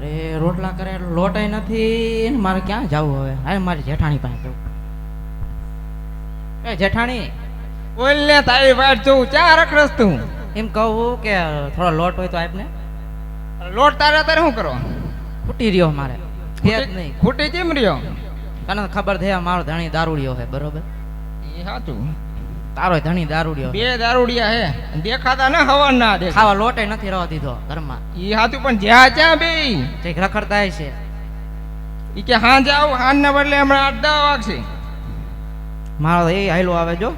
અરે રોટલા કરે લોટાય નથી ને મારે ક્યાં જવું હવે? હા મારી જેઠાણી પાસે જવું એ જેઠાણી ને તારી વાત જોઉં ચાર રખડસ તું? એમ કહું કે થોડો લોટ હોય તો આપને. લોટ તારે તારે શું કરો ખૂટી રહ્યો મારે. નહીં. ખૂટી કેમ રહ્યો? તને ખબર થયા મારો ધણી દારૂડિયો છે બરોબર? એ સાચું તારો ધણી દારૂડિયો બે દારૂડિયા હે. દેખાતા ને હવા ના દે ખાવા લોટે નથી રવા દીધો ઘરમાં. એ હાતું પણ જ્યાં ત્યાં બે. કંઈક રખડતા છે. ઈ કે હા જાવ હાંજ ના બદલે હમણાં અડધા વાગ વાગશે. મારો એ હાલો આવે જો.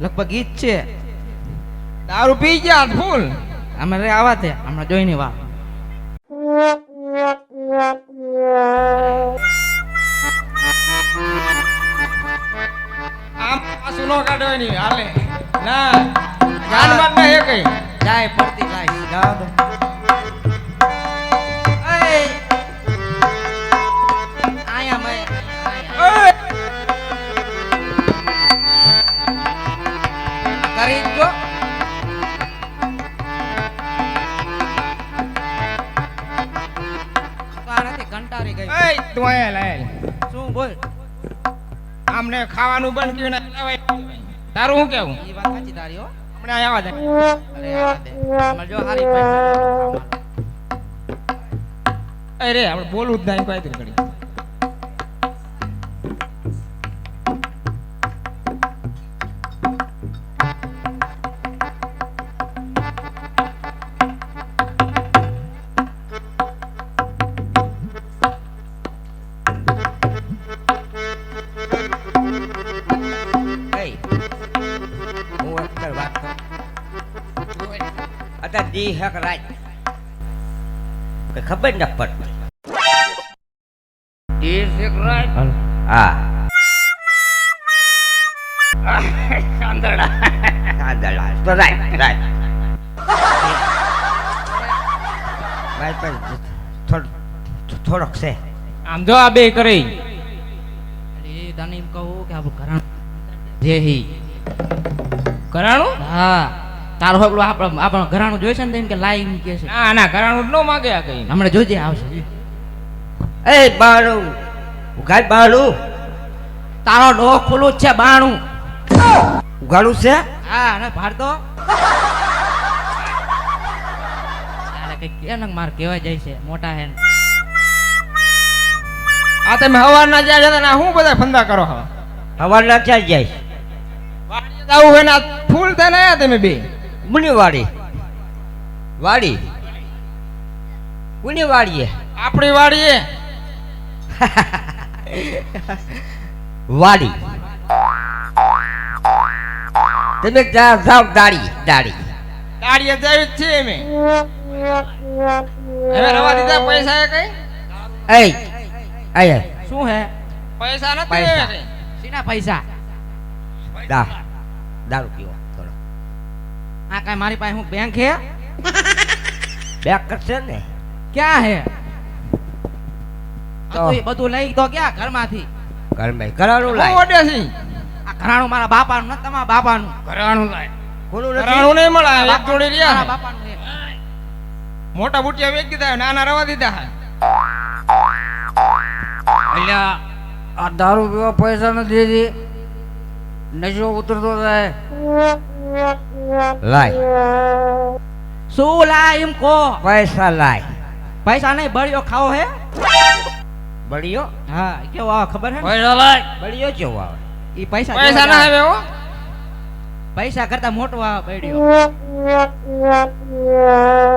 લગભગ ઈ જ છે. દારૂ પી ગયા ફૂલ. અમે રે આવા તે હમણાં જોઈને વા. આમ નો કાઢવાની હાલે. ના જાનમાં જ હે કઈ જાય પડતી જાય. દો આયા મેં. કરી કંટાળી ગઈ. તું અહીંયા લાય. શું બોલ? આમને ખાવાનું બંધ કર્યું ને તારું શું કેવું એ વાત સાચી તારી હો. હમણાં આવ્યા દે અરે આ દે. અમારે જો હારી પૈસા અરે આપણે બોલવું જ નહીં કોઈ દી હક કઈ ખબર ન પડતી. હક હા. તો થોડ થોડોક છે. આમ જો આ બે કરી. એ તને એમ કહું કે આપણું કરાણું જે હી. કરાણું હા. તારો હગલો આપણે આપણો ઘરાણું જોઈશે ને તેમ કે લાઈ એમ કે છે. ના ના ઘરાણું ન માગે આ કઈ. હમણાં જોજે આવશે. એ બાણું ઉઘાડ બાણું. તારો ડો ખુલ્લું જ છે બાણું. ઉઘાડું છે? હા ને ભારતો અરે કઈ કે માર કહેવાય જાય છે મોટા હેન આ તમે હવારના જ્યાં જતા ને હું બધા ફંદા કરો હવે? હવાના ક્યાં જાય? આવું જાવું હોય ને ફૂલ થાય ને તમે બે. મુની વાડી. વાડી મુની વાડીએ આપણી વાડીએ. વાડી. તમે જા જાવ દાડી દાડી દાડીએ જઈ છે અમે. હવે રવા દીધા પૈસા એ કઈ? એ આય શું હે? પૈસા નથી પૈસા. સીના પૈસા? દા દારૂ પીવો. આ કાંઈ મારી પાસે હું બેંક હે? બેક છે ને? ક્યાં હે? તો. તો એ બધું લઈ તો ક્યાં ઘરમાંથી. ઘરમાં ઘરાણું લાય. ઓડે છે. આ ઘરાણું મારા બાપાનું ન તમારા બાપાનું. ઘરાણું લાય. કોનું નથી? ઘરાણું નહીં મળે એક જોડી રહ્યા મારા બાપાનું મોટા બુટિયા વેચી દીધા નાના રવા દીધા. અલ્યા આ દારૂ પીવા પૈસા નથી દીધી. નશો ઉતરતો જાય. લાય. શું લાય એમ કો પૈસા લાય. પૈસા નહીં બળિયો ખાવો હે. બળિયો? હા કેવો આવે ખબર હે? પૈસા લાય. બળિયો કેવો આવે. ઈ પૈસા પૈસા ના આવે. હો. પૈસા કરતા મોટો આવે બળિયો.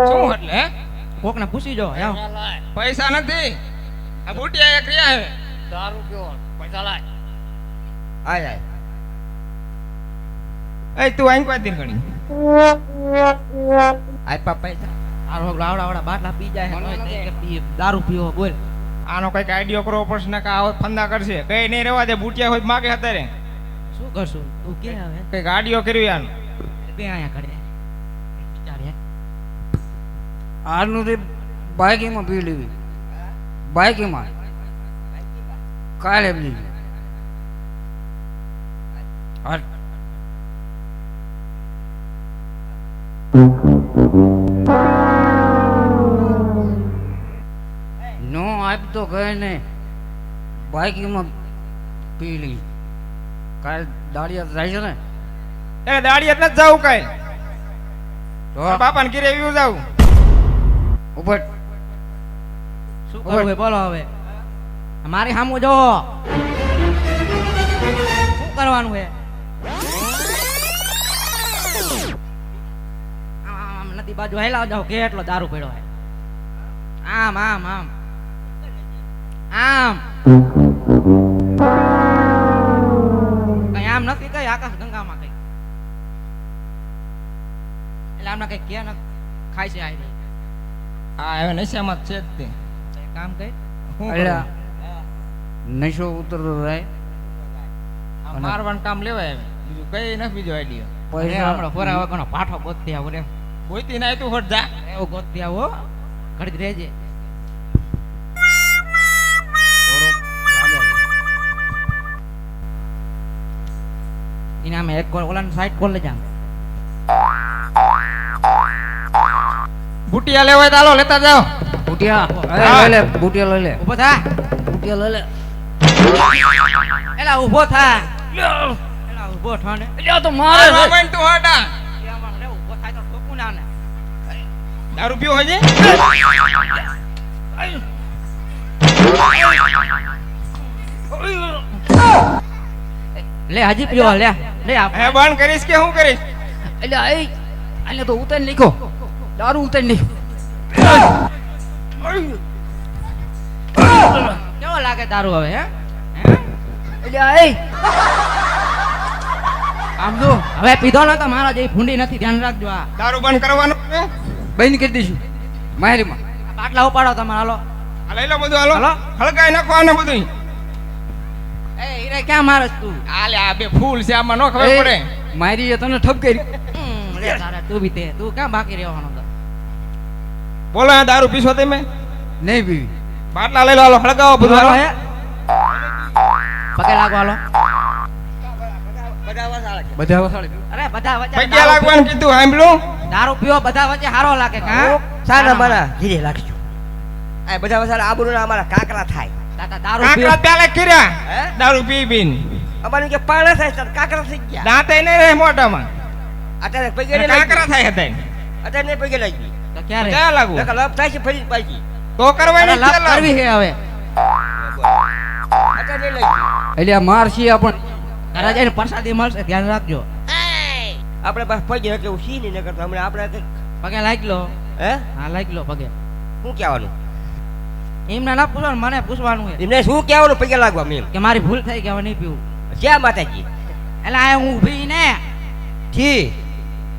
શું એટલે કોક ને પૂછી જો પૈસા નથી. આ બુટિયા એક રહ્યા હે દારૂ પીવો. પૈસા લાય. આય આય. એ તું અહીં કોઈ દી ઘડી આપ્યા પૈસા. આવડા આવડા બાટલા પી જાય દારૂ પીવો બોલ. આનો કંઈક આઈડિયો કરવો પડશે ને કે આવો ફંદા કરશે. કઈ નહીં રહેવા દે બુટિયા હોય માગે અત્યારે. શું કરશું? તું કે હવે? કંઈક આઈડિયો કર્યો આનો બે આયા કરે આનું તે બાઇકીમાં પી લેવી. બાઇકીમાં કાલે પી લેવી. તો આપતો ગયે ને બાઈકીમાં પીલી કાલ દાડિયા જાય છે ને? એ દાડી એટલે જ જવું કઈ. તો? બાપાને ઘીરે એવું જાવ ઉપર શું કરવું બોલો હવે. મારી સામું જો શું કરવાનું છે આમ બાજુ હેલા જાઓ કેટલો દારૂ પડ્યો હે. આમ આમ આમ. આમ. કઈ આમ નથી કઈ આકાશ ગંગામાં કઈ. એટલે આમના કઈ કે ખાય છે આઈ હા હવે નશામાં છે જ તે. કામ કઈ? નશો ઉતરતો જાય. મારવાનું કામ લેવાય બીજું કઈ નથી બીજો આઈડિયો પૈસા આપણે ફોરા વગરનો પાઠો ગોતતી આવો રે બોયતી ના તું હટ જા. એવો ગોતતી આવો ઘડીક રહેજે. અમે એક કોલ ઓલાની સાઈડ કોલ લઈ જામ બુટિયા હોય તો હાલો લેતા જાઓ. બુટિયા. લઈ લે બુટિયા લઈ લે. ઊભો થા. બુટિયા લઈ લે. એલા ઊભો થા. એલા ઊભો થા ને એટલે તો મારે છે. તું હટ. દારૂ પીવો હજી લે હજી પીવો લે લે હે બંધ કરીશ કે શું કરીશ? એટલે આઈ આને તો ઉતર લીખો દારૂ ઉતર લીખો કેવો લાગે દારૂ હવે હે? હે? એટલે આમ જો હવે પીધો ને તો મારા જે ફૂંડી નથી ધ્યાન રાખજો આ. દારૂ બંધ કરવાનું બંધ કરી દઈશું. મારીમાં. બાટલા ઉપાડો તમે હાલો. લઈ લો બધું હાલો. હાલો. હલકાઈ નાખો આને બધું એ હીરે ક્યાં મારસ તું? આલે આ બે ફૂલ છે આમાં ન ખબર પડે. મારી એ તને ઠપ કરી. હમ, લે તારે તું બી તે તું ક્યાં બાકી રહેવાનો તો? બોલો આ દારૂ પીશો તમે? નહીં પીવી. બાટલા લઈ લો હાલો હળગાવો બધું હાલો હાલો. પગે લાગો હાલો. બધા વસાડી અરે બધા વચ્ચે પગ્યા લાગવાનું કીધું? સાંભળ્યું દારૂ પીવો બધા વચ્ચે હારો લાગે કા સાના મારા ઘીરે લાગજો. આ બધા વસાડા આબરૂના અમારા કાકરા થાય. દાદા દારૂ પીવો કાંકરા પ્યાલે કર્યા દારૂ પી પીને. અમારે કે પાણા થાય ત્યારે કાકરા થઈ ગયા. દાંતે નહીં રહે મોઢામાં. અત્યારે પગે કાંકરા થાય હતા અત્યારે પગે લાગી તો ક્યારે? ક્યાં લપ થાય છે ફરી પાછી. તો કરવાની અરે કરવી છે હવે. અત્યારે નહીં એટલે મારશી માર પણ ઘરે ને પ્રસાદી મળશે ધ્યાન રાખજો. આપણે પાસે પગે એટલે હું સી નહીં કરતો હમણાં આપણે પગે લાગી લો હે? હા લાગી લો પગે. શું કહેવાનું? એમને ના પૂછવાનું મને પૂછવાનું છે. એમને શું કહેવાનું? પગે લાગવા મેં કે મારી ભૂલ થઈ કે હવે નહીં પીવું? ક્યાં માતાજી. એટલે આ હું ઊભી ને જી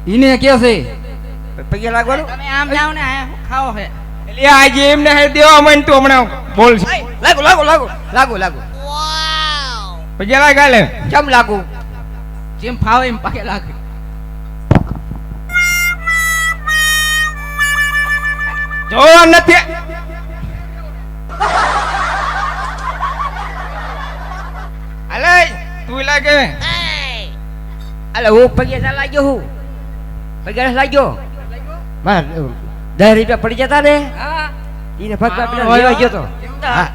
ઈને કે છે? પગે લાગવાનું? તમે આમ જાવ ને આ શું ખાઓ હે એટલે આજે એમને હે દેવા મન તું હમણાં. બોલ. લાગો લાગો લાગો લાગુ લાગુ. પછી ગાલે. કેમ લાગુ? જેમ ફાવે એમ પાકે લાગે. જોવા નથી. અલે તું લાગે. અલે હું પગે ના લાગ્યો હું. પગે લાગ્યો. દસ રૂપિયા પડી જતા ને? એને ભગવાન ગયો તો. હા.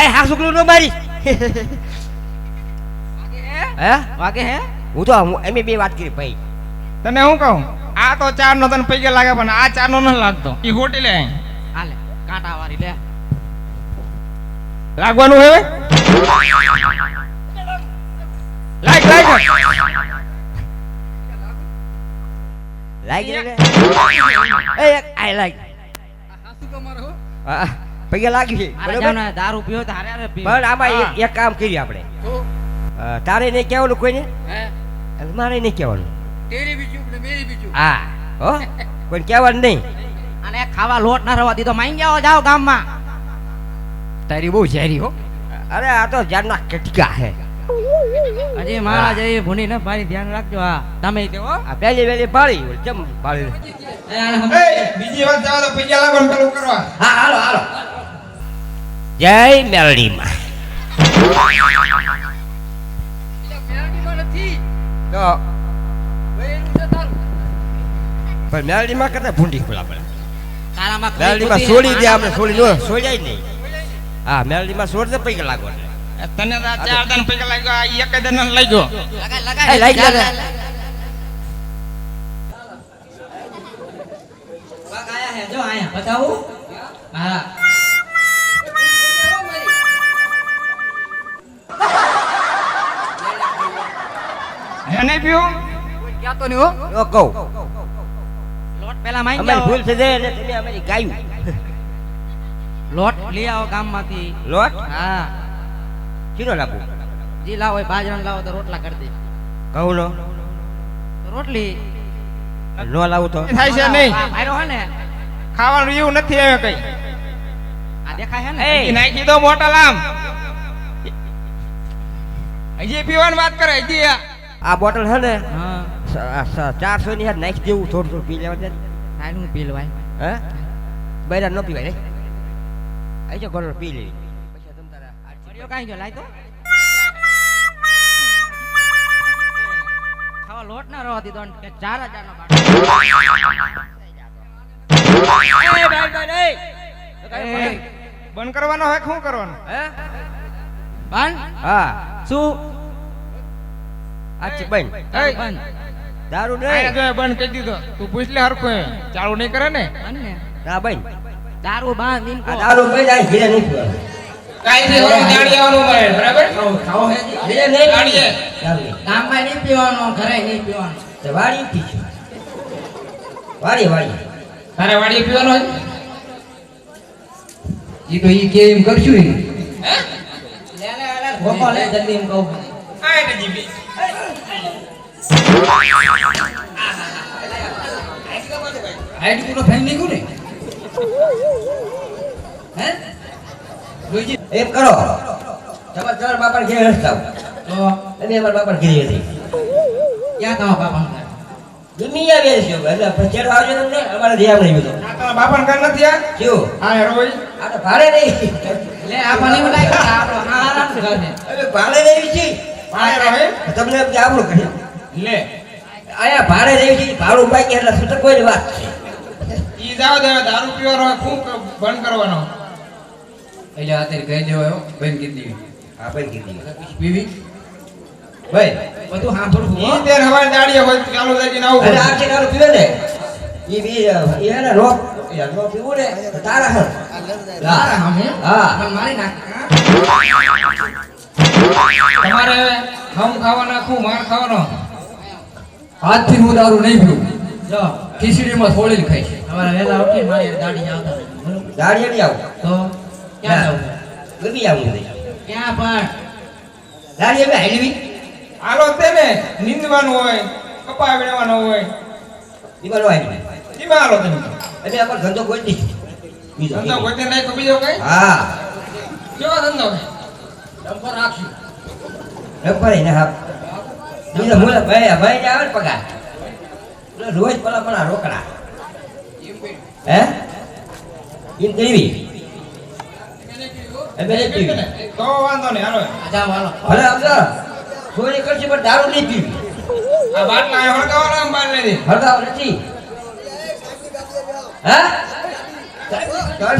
આય હા છોકરું નો મારી. હે? વાગે હે? હું તો એમ બે વાત કરી ભાઈ. તને હું કહું? આ તો ચાર નો તને પૈકે લાગે પણ આ ચાર નો ન લાગતો. ઈ હોટી લે હાલે કાંટા વાળી લે. લાગવાનું હે લાઈક લાઈક લાઈક એ આઈ લાઈક હા શું પગે લાગી છે લાગી બરોબર? દારૂ પીવો તો હારે હારે પણ આમાં એક- કામ કરીએ આપણે. તારે નહીં કહેવાનું કોઈને? મારે નહીં કહેવાનું. તેરી બીજું ને મેરી બીજું હા. હો? કોઈને કહેવાનું નહીં. અને ખાવા લોટ ના રવા દીધો. માંગ જાઓ જાઓ ગામમાં. તારી બહુ ઝેરી હો. અરે આ તો જાનના કટકા હે હજી મારા જેવી ભૂની ને ભાઈ ધ્યાન રાખજો. હા. તમે તે હો આ પહેલી પહેલી પાળી કેમ પાળી બીજી વાત જાવ તો પૈકે લાગવાનું પેલું કરવા. હા હાલો હાલો. જય મેલડીમાં નથી તો પણ મેલડીમાં કરતા ભૂંડી ખુલા પડે મેલડીમાં છોડી દે આપણે છોડી દો છોડાય જ નહીં હા મેલડીમાં છોડ દે પૈકા લાગો તને ચાર દાન પૈકા લાગ્યો આ એક જ દાન લાગ્યો લગાય, લગાય. લાઈ જા લે. વાઘ આયા હે, જો આયા, બતાવું? હા. હે પીઓ ક્યાં તો નહીં હો કહું. લોટ પેલા માંગી અમારી. ભૂલ છે એટલે તમે અમારી ગાયું. લોટ લઈ આવો ગામમાંથી. લોટ? હા. કિલો લાવો. જી લાવો એ બાજરાનો લાવો તો રોટલા કરી દે. કહું નો રોટલી. નો લાવું તો. થાય છે નહીં. મારો હે ને. ખાવાનું એવું નથી હવે કઈ. આ દેખાય હે ને? નાખી દો મોટા લામ. હજી પીવાની વાત કરે હજી આ. આ બોટલ છે ને હા. ચારસો ની નાખી દેવું થોડું થોડું પી લેવા દે સાહેબ હું પી લેવાય. હે? બૈરા ન પીવાય રે. આઈ જાઓ ગોળો પી લેવી. પછી તમ તારા કાંઈ ગયો લાય તો. ખાવા લોટ ના રહો દીધો કે ચાર હજાર નો બંધ કરવાનો હોય શું કરવાનું? હે? બંધ? હા. શું? એય, બંધ દારૂ નહીં. જો બંધ કરી દીધો. તું પૂછ લે હરખો ચાલુ નહીં કરે ને? બંધ ને હા બેન. દારૂ બાંધ ઇનકો આ દારૂ બેન જાય ઘીરે નહીં પીવાનું કાંઈ નહીં ઓલું દાડી મળે બરાબર? ઘીરે નહીં દાડીએ. ગામમાં નહીં પીવાનો ઘરે નહીં પીવાનો. તે વાડી પી વાડી વાડી તારે વાડી પીવાનો હોય? એ તો ઈ કે એમ કરશું ઈ. લે લે લે ભોપો લે જલ્દી એમ કહું. આ જીભી. હાઈટ પૂરો ફેંક નહીં ને હે? જોઈજે. એમ કરો. તમારા ચાર બાપા ઘેર હસતા તો? અને અમારા બાપા ઘેર હતી ક્યાં તમારા બાપા ગમી આવે છે એટલે પછી આવજો ને અમારે ધ્યાન નહીં બધું. નથી આ? શું? હા હેરો ભાઈ. આ તો ભાડે નહીં. લે આ પાણી લાગે કે આપણો હવે ભાડે નહીં છે તમને એમ કે આપણું લે. આયા ભાડે રહી છે ભાડું બાકી એટલે છૂટક કોઈ વાત છે. ઈ જાવ દે દારૂ પીવાનો શું બંધ કરવાનો. એટલે અત્યારે કહી દેવો એવો બેન કીધી દીધી. હા ભાઈ કીધી પીવી? ભાઈ બધું સાંભળવું હો. ઈ તેર હવારે દાડીએ હોય ચાલુ જઈને આવું અરે. આ છે દારૂ પીવે ને? એ બી એ હે ને રોક એ નો પીવું ને. તારા હા. તારા સામે? હા. મારી નાખ. તમારે ખમ ખાવાના શું માર ખાવાનો? આજથી હું દારૂ નહીં પીવું જો. ખીચડીમાં થોડીને ખાઈશ તમારે વહેલા ઉઠી મારી દાડી આવતા દાડી નહીં આવું તો ક્યાં જવું ગમી આવું નહીં ક્યાં પણ. દાડી બે હેલવી આલો તે ને નીંદવાનું હોય કપા વીણવાનું હોય. દીવાલો આવી હાલો તમે. એટલે આપણે ધંધો કોઈ નહીં બીજો ધંધો ગોતે નાખ્યો બીજો કઈ? હા. કેવો ધંધો? ડમ્પર રાખશું રબર ને હા બીજો મૂળ ભાઈ ભાઈ આવે ને પગાર. રોજ પેલા પેલા રોકડા. હે? એમ કેવી? એમ નહીં પીવી તો વાંધો નહીં હાલો. ભલે સમજો ચોરી કરશે પણ દારૂ નહીં પીવી. આ આમ બાર લઈ હળગાવ નથી. હા? ચાલ.